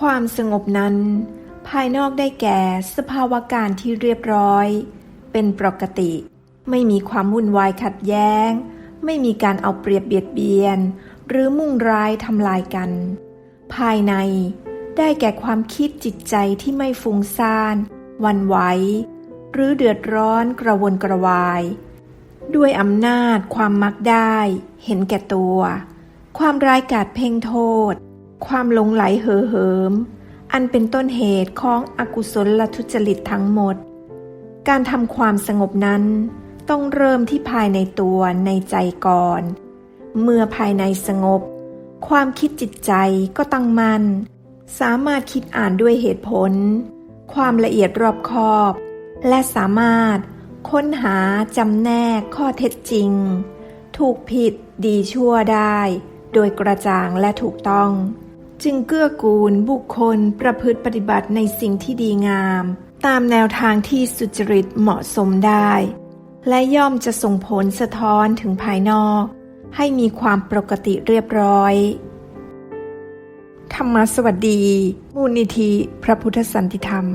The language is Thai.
ความสงบนั้น ภายนอกได้แก่สภาวะการที่เรียบร้อย เป็นปกติ ไม่มีความวุ่นวายขัดแย้ง ไม่มีการเอาเปรียบเบียดเบียน หรือมุ่งร้ายทำลายกัน ภายในได้แก่ความคิดจิตใจที่ไม่ฟุ้งซ่านวันไหว หรือเดือดร้อนกระวนกระวาย ด้วยอำนาจความมักได้ เห็นแก่ตัว ความร้ายกาจเพ่งโทษ ความหลงไหลเห่อเหิม อันเป็นต้นเหตุของอกุศลละทุจริตทั้งหมด การทำความสงบนั้น ต้องเริ่มที่ภายในตัวในใจก่อน เมื่อภายในสงบ ความคิดจิตใจก็ตั้งมัน่น สามารถคิดอ่านด้วยเหตุผล ความละเอียดรอบคอบ และสามารถค้นหาจำแนกข้อเท็จจริง ถูกผิดดีชั่วได้ โดยกระจ่างและถูกต้อง จึงเกื้อกูลบุคคลประพฤติปฏิบัติในสิ่งที่ดีงาม ตามแนวทางที่สุจริตเหมาะสมได้ และย่อมจะส่งผลสะท้อนถึงภายนอก ให้มีความปกติเรียบร้อย ธรรมสวัสดี มูลนิธิพระพุทธสันติธรรม